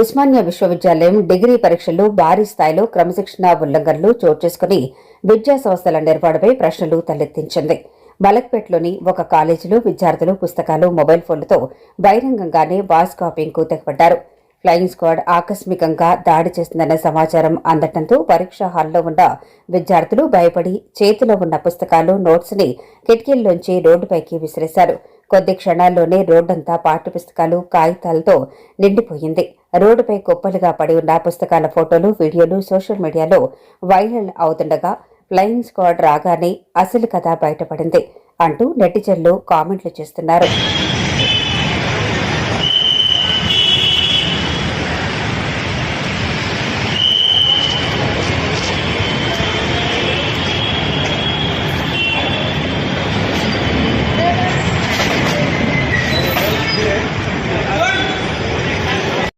ఉస్మానియా విశ్వవిద్యాలయం డిగ్రీ పరీక్షల్లో భారీ స్థాయిలో క్రమశిక్షణ ఉల్లంఘనలు చోటు చేసుకుని విద్యా సంస్థల నిర్వహణపై ప్రశ్నలు తలెత్తించింది. మలక్పేట్లోని ఒక కాలేజీలో విద్యార్థులు పుస్తకాలు మొబైల్ ఫోన్లతో బహిరంగంగానే వాయిస్ కాపింగ్కు తెగపడ్డారు ఫ్లయింగ్ స్క్వాడ్ ఆకస్మికంగా దాడి చేసిందన్న సమాచారం అందటంతో పరీక్షా హాల్లో ఉన్న విద్యార్థులు భయపడి చేతిలో ఉన్న పుస్తకాలు నోట్స్ని కిటికీల్లోంచి రోడ్డుపైకి విసిరేశారు. కొద్ది క్షణాల్లోనే రోడ్డంతా పాఠ్య పుస్తకాలు కాగితాలతో నిండిపోయింది. రోడ్డుపై కుప్పలుగా పడి ఉన్న పుస్తకాల ఫోటోలు వీడియోలు సోషల్ మీడియాలో వైరల్ అవుతుండగా ఫ్లయింగ్ స్క్వాడ్ రాగానే అసలు కథ బయటపడింది అంటూ నెటిజన్లు కామెంట్లు చేస్తున్నారు.